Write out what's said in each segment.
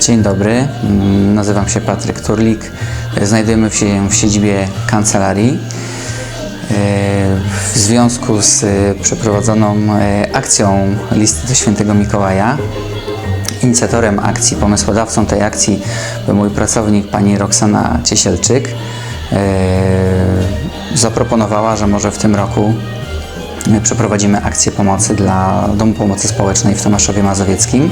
Dzień dobry, Mm, nazywam się Patryk Turlik. Znajdujemy się w siedzibie kancelarii. E, W związku z e, przeprowadzoną e, akcją Listy do Świętego Mikołaja, inicjatorem akcji, pomysłodawcą tej akcji był mój pracownik, pani Roxana Ciesielczyk. Zaproponowała, że może w tym roku przeprowadzimy akcję pomocy dla Domu Pomocy Społecznej w Tomaszowie Mazowieckim.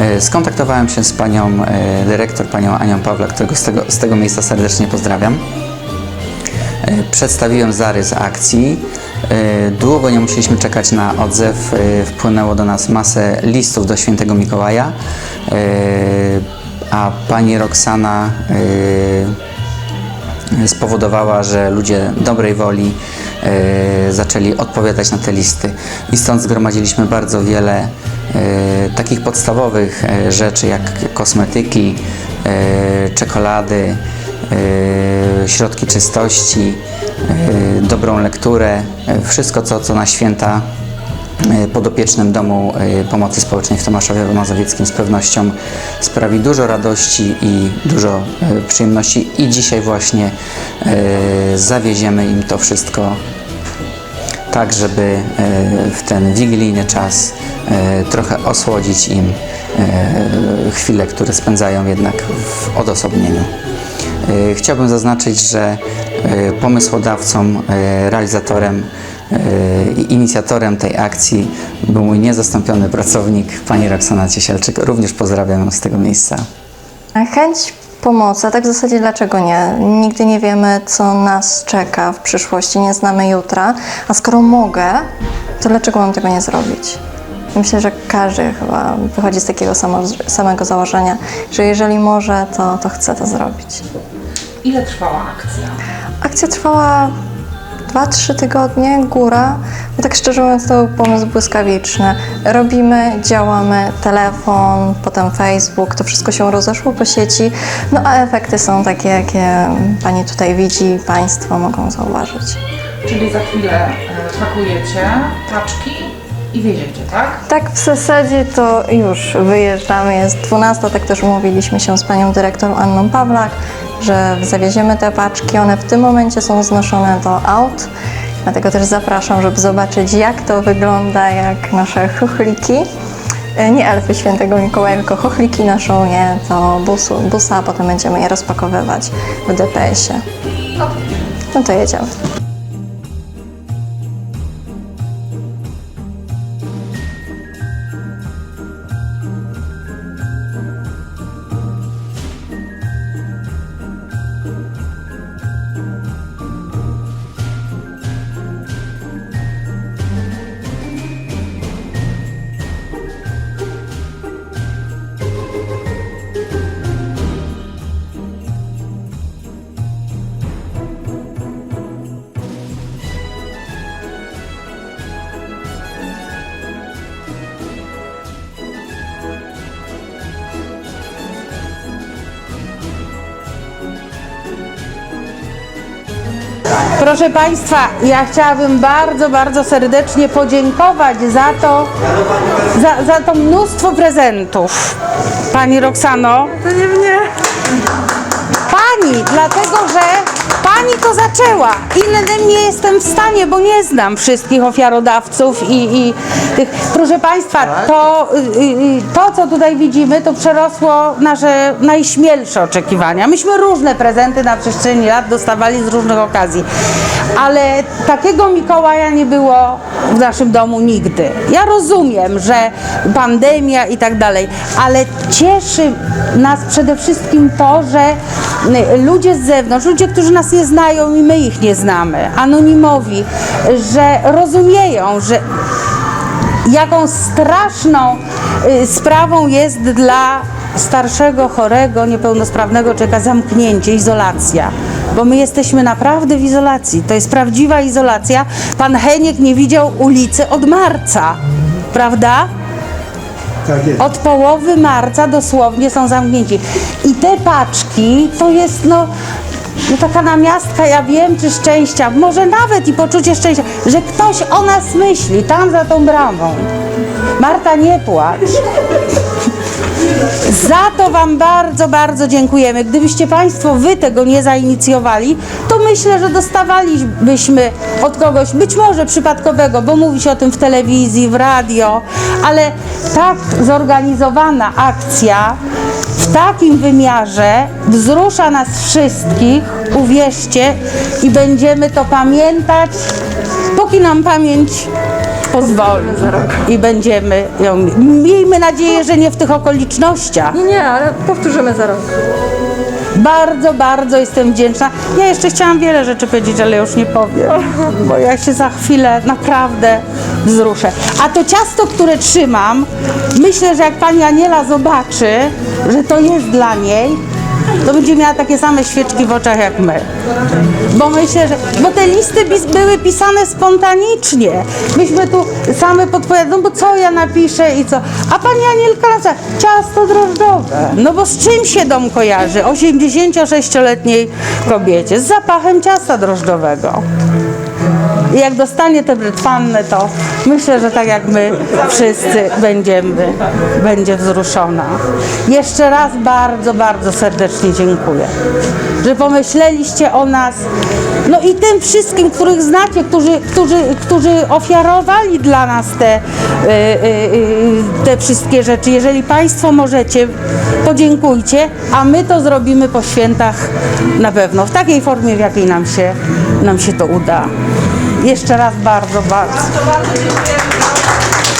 E, Skontaktowałem się z panią e, dyrektor, panią Anią Pawlak, którego z tego, z tego miejsca serdecznie pozdrawiam. E, Przedstawiłem zarys akcji. Długo nie musieliśmy czekać na odzew. Wpłynęło do nas masę listów do świętego Mikołaja, a pani Roxana spowodowała, że ludzie dobrej woli zaczęli odpowiadać na te listy. I stąd zgromadziliśmy bardzo wiele e, takich podstawowych e, rzeczy jak kosmetyki, e, czekolady, e, środki czystości, e, dobrą lekturę, e, wszystko co, co na święta e, podopiecznym Domu e, Pomocy Społecznej w Tomaszowie Mazowieckim z pewnością sprawi dużo radości i dużo e, przyjemności i dzisiaj właśnie e, zawieziemy im to wszystko tak, żeby e, w ten wigilijny czas e, trochę osłodzić im e, chwile, które spędzają jednak w odosobnieniu. E, Chciałbym zaznaczyć, że e, pomysłodawcą, e, realizatorem e, i inicjatorem tej akcji był mój niezastąpiony pracownik, pani Roxana Ciesielczyk. Również pozdrawiam ją z tego miejsca. Chęć pomocy, a tak w zasadzie dlaczego nie? Nigdy nie wiemy, co nas czeka w przyszłości, nie znamy jutra, a skoro mogę, to dlaczego mam tego nie zrobić? Myślę, że każdy chyba wychodzi z takiego samo, samego założenia, że jeżeli może, to, to chce to zrobić. Ile trwała akcja? Akcja trwała 2-3 tygodnie, góra, bo tak szczerze mówiąc to był pomysł błyskawiczny. Robimy, działamy, telefon, potem Facebook, to wszystko się rozeszło po sieci, no a efekty są takie, jakie Pani tutaj widzi, Państwo mogą zauważyć. Czyli za chwilę e, pakujecie paczki i wieziecie, tak? Tak, w zasadzie to już wyjeżdżamy, jest 12, tak też umówiliśmy się z Panią Dyrektor Anną Pawlak, że zawieziemy te paczki, one w tym momencie są znoszone do aut, dlatego też zapraszam, żeby zobaczyć jak to wygląda, jak nasze chochliki, E, nie elfy świętego Mikołaja, tylko chochliki noszą je do busu, busa, a potem będziemy je rozpakowywać w DPS-ie. No No to jedziemy. Proszę Państwa, ja chciałabym bardzo, bardzo serdecznie podziękować za to, za, za to mnóstwo prezentów. Pani Roxano. To nie mnie. Pani, dlatego że Pani to zaczęła. Innym nie jestem w stanie, bo nie znam wszystkich ofiarodawców i, i tych. Proszę Państwa, to, y, y, to, co tutaj widzimy, to przerosło nasze najśmielsze oczekiwania. Myśmy różne prezenty na przestrzeni lat dostawali z różnych okazji, ale takiego Mikołaja nie było w naszym domu nigdy. Ja rozumiem, że pandemia i tak dalej, ale cieszy nas przede wszystkim to, że y, ludzie z zewnątrz, ludzie, którzy nas nie znają i my ich nie znamy, anonimowi, że rozumieją, że jaką straszną y, sprawą jest dla starszego, chorego, niepełnosprawnego człowieka zamknięcie, izolacja. Bo my jesteśmy naprawdę w izolacji. To jest prawdziwa izolacja. Pan Heniek nie widział ulicy od marca, prawda? Tak. Od połowy marca dosłownie są zamknięci. I te paczki to jest no, no taka namiastka, ja wiem, czy szczęścia, może nawet i poczucie szczęścia, że ktoś o nas myśli tam za tą bramą. Marta, nie płacz. Za to Wam bardzo, bardzo dziękujemy. Gdybyście Państwo Wy tego nie zainicjowali, to myślę, że dostawalibyśmy od kogoś, być może przypadkowego, bo mówi się o tym w telewizji, w radio, ale tak zorganizowana akcja w takim wymiarze wzrusza nas wszystkich, uwierzcie, i będziemy to pamiętać, póki nam pamięć pozwoli i będziemy ją. Miejmy nadzieję, że nie w tych okolicznościach. Nie, nie, ale powtórzymy za rok. Bardzo, bardzo jestem wdzięczna. Ja jeszcze chciałam wiele rzeczy powiedzieć, ale już nie powiem, bo ja się za chwilę naprawdę wzruszę. A to ciasto, które trzymam, myślę, że jak pani Aniela zobaczy, że to jest dla niej, to będzie miała takie same świeczki w oczach jak my. Bo myślę, że. Bo te listy były pisane spontanicznie. Myśmy tu same podpowiadali, no bo co ja napiszę i co. A pani Anielka napisała ciasto drożdżowe. No bo z czym się dom kojarzy? 86-letniej kobiecie. Z zapachem ciasta drożdżowego. I jak dostanie tę brytwannę, to myślę, że tak jak my wszyscy będziemy, będzie wzruszona. Jeszcze raz bardzo, bardzo serdecznie dziękuję, że pomyśleliście o nas. No i tym wszystkim, których znacie, którzy, którzy, którzy ofiarowali dla nas te, y, y, y, te wszystkie rzeczy. Jeżeli Państwo możecie, podziękujcie, a my to zrobimy po świętach na pewno, w takiej formie, w jakiej nam się, nam się to uda. Jeszcze raz bardzo, bardzo. bardzo dziękujemy.